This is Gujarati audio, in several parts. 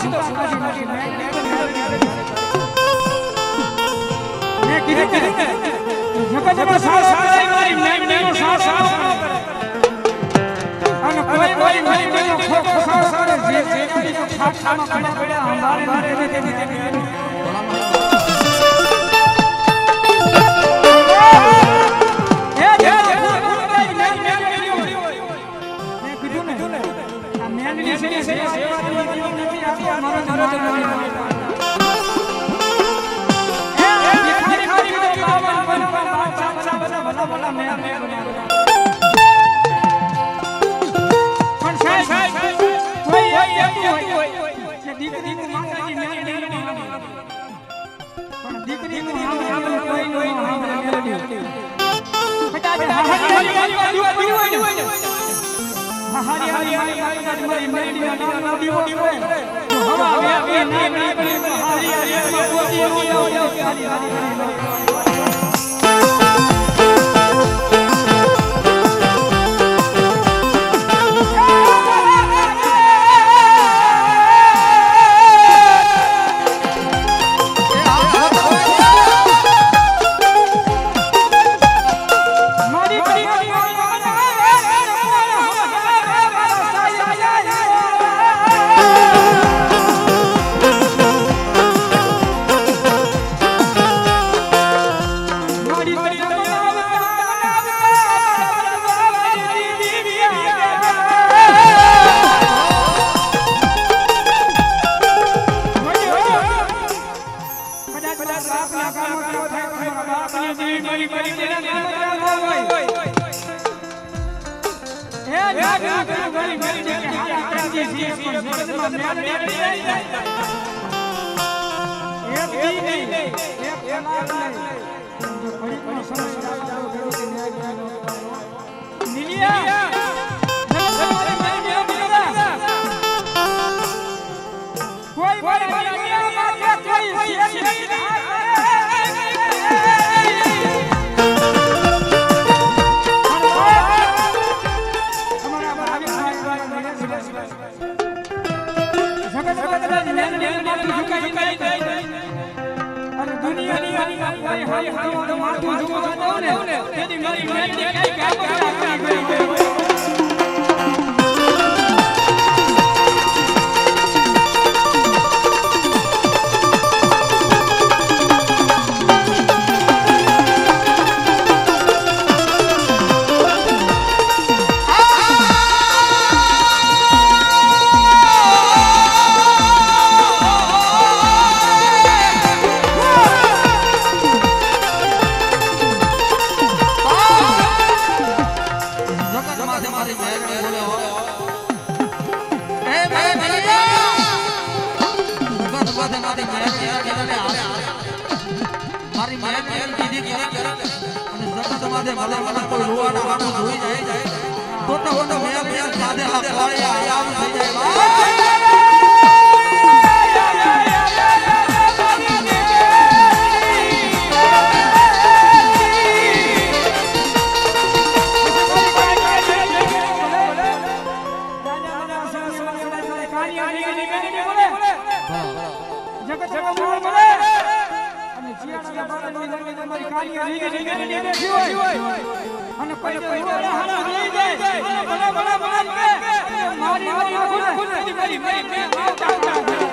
સીધો મેં કીધું કીધું ને જગત જગત સાવ સાવ મારી Bye. દેવી મારી મારી મેરા નામ હોય હે નાગ નાગ મારી મારી કે હાલ કાજી જી પર પરમા મેર મેર એક દી નહીં એક નાગ નહીં જો પડી પડી સમસ્યા કરો કે ન્યાય ન્યાય નીલિયા માથું ઝુકાઈ ગયું ને તેની મારી મેં કઈ કામ કરી ગઈ મારી મેન મેન કીધી કીધી અને સતત માથે ભલે મને કોઈ રોવાના હાથો જોઈ જાય. તો તો મેં મેં સાથે હાથ આયા આયા થઈ જાય. અને કોઈ પરિવાર હારા લઈ જાય ભલે ભલે ભલે મારી મારી ખુદ ખુદ કરી કરી મેં મેં આવતા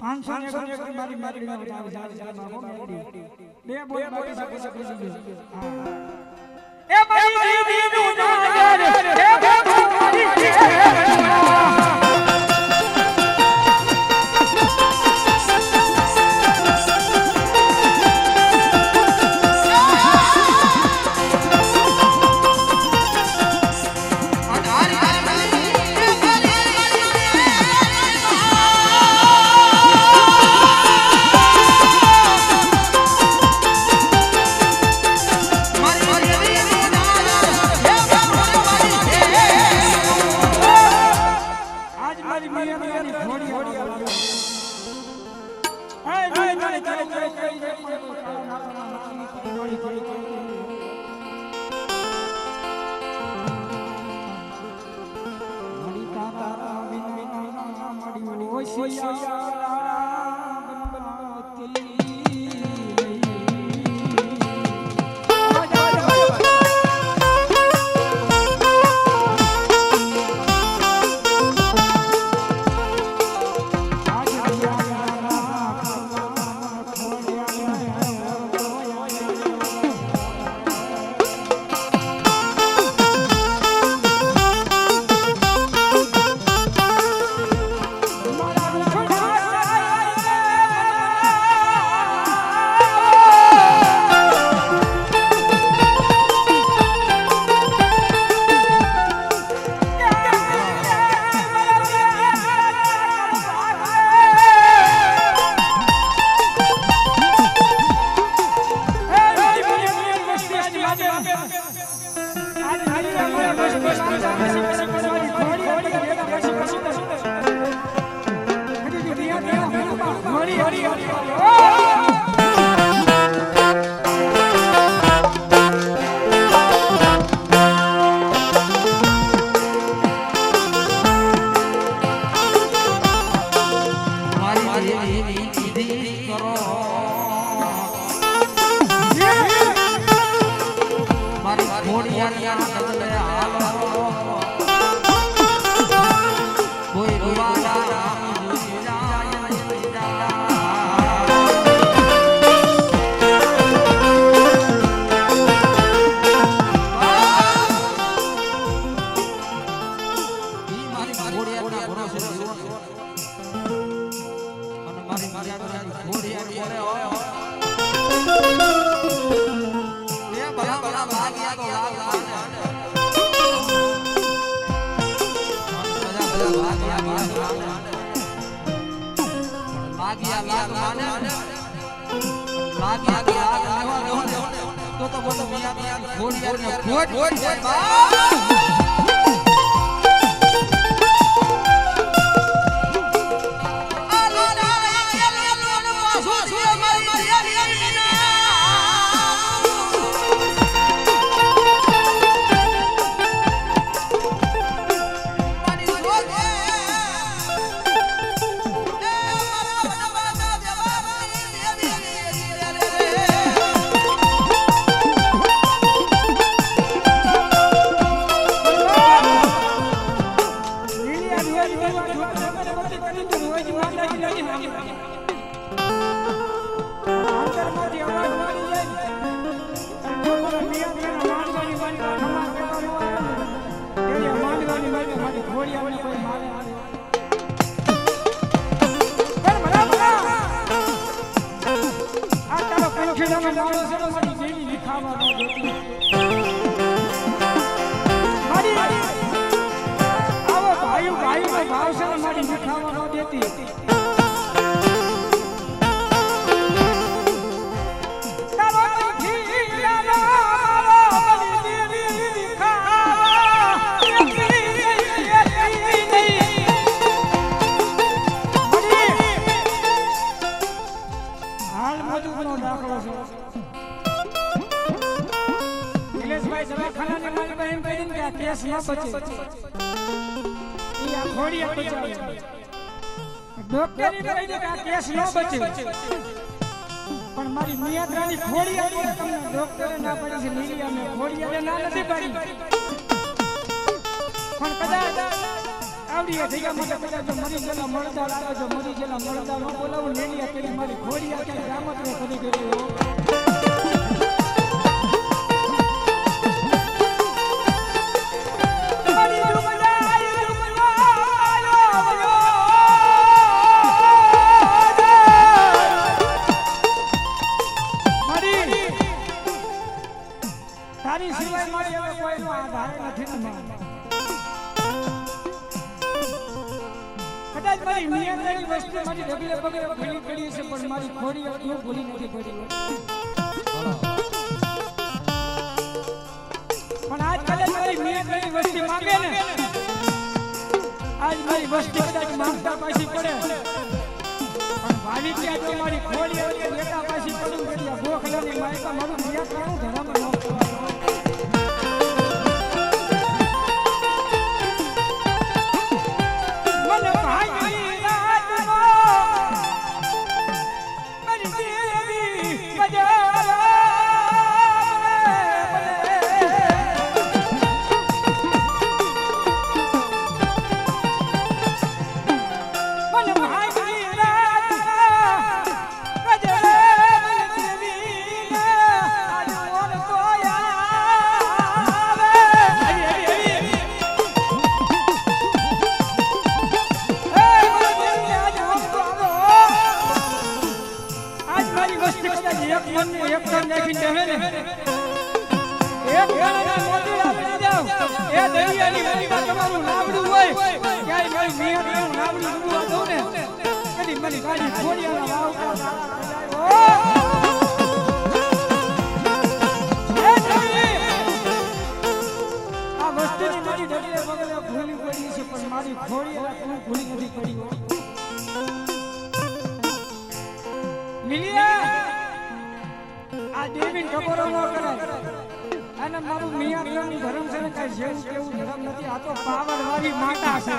પાંચસો મારી મારી મારી મારી મારી મારી મારી મારી મારી મારી મારી મારી મારી એ મારી દીદી નું નામ Yeah. ભેંસ ન બચે એ આ ઘોડીએ બચાવે કહી દે કે આ કેસ ન બચે. પણ મારી મિયાદરાની ઘોડીએ પણ તમને ડોક્ટર ના પાડી છે. મિલિયા મે ઘોડીએ ના નથી પાડી. પણ કદાચ આવડીએ ભેગા માટે કદાચ જો મરી ગયેલા મળતા લાગે જો મરી ગયેલા મળતા ન બોલાવું લેલીયા પેલી મારી ઘોડીયા ક્યાંય રામતરો કરી ગયેલી હોય. મારી ડબલે પગલે ભૂલી પડી છે, પણ મારી ખોડી હું ભૂલી નથી પડી. પણ આજ કાલે મારી મેં કઈ વસ્તી માંગે ને, આજ મારી વસ્તી કદાચ માંગતા પાછી પડે. પણ ભાવી ત્યાં તો મારી ખોડી લેતા પાછી પડું, એટલે ભોખ લેવાની માયકા મારું નિયત કરું ધરામાં ની ધર્મ છે ને, કઈ જેવું કેવું ધર્મ નથી. આ તો પાવર વાળી માતા છે.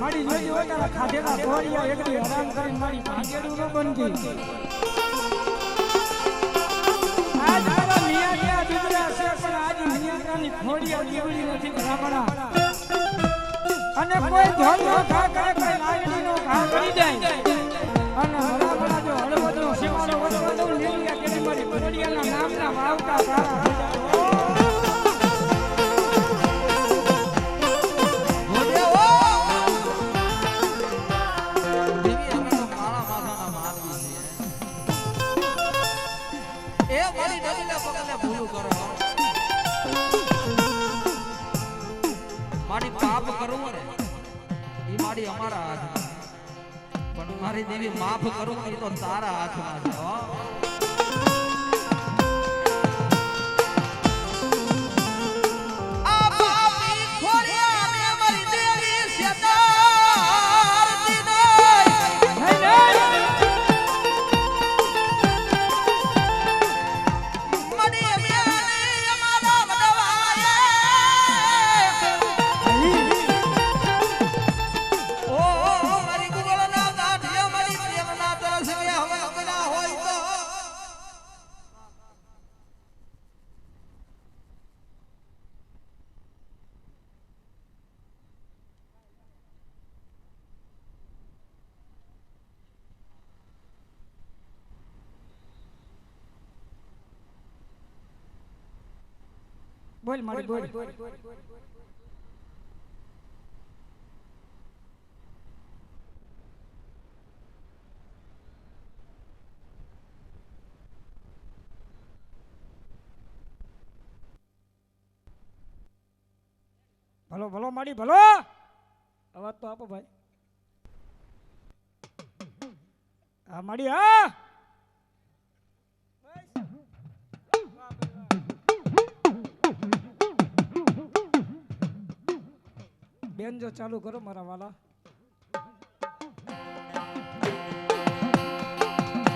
મારી જોઈ હોય ખાધેલા ધોરિયા એકલી હરામ કરીને મારી ભાગેડું બનતી. છે પણ આજ અને કોઈ ધોલ નો ઘા કરે કોઈ લાગણી નો ઘા કરી જાય અને ભરામણા જો હળવદનો સીમાડો વળવદો લીલિયા કેડી મારી ખોડિયાના નામના વાવતા સારા માફ કરો નહીં તો તારા હાથમાં બોલ મારી બોલ ભલો ભલો માડી ભલો! અવાજ તો આપો ભાઈ. હા માડી હા! બેન જો ચાલુ કરો મારા વાલા.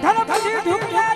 ધનપતિ ઢુકલા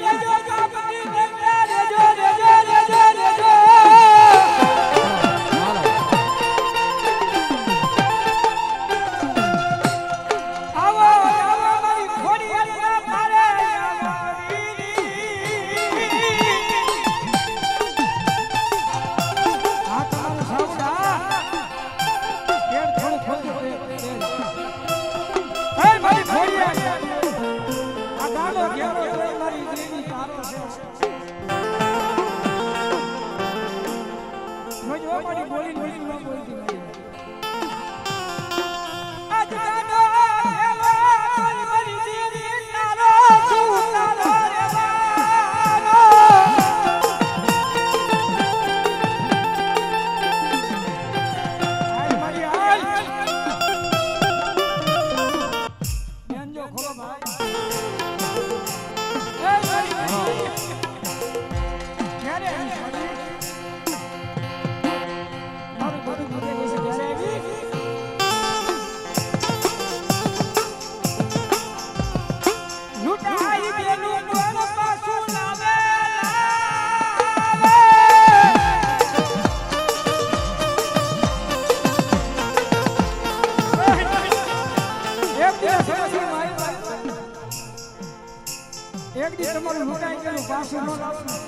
કાશી નો લાવશું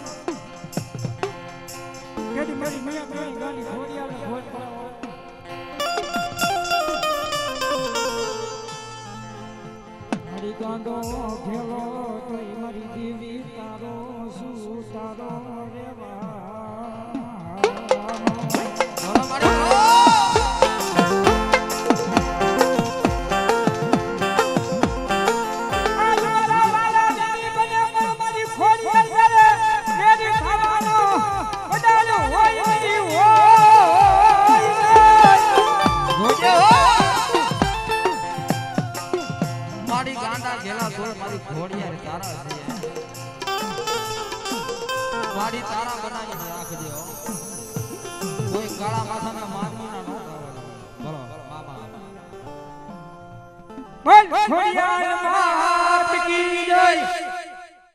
કેડી કેડી મેં મેં ગાની ઘોડી આવે ઘોડ પડાવો હરી ગાંધો ઘેલો તોય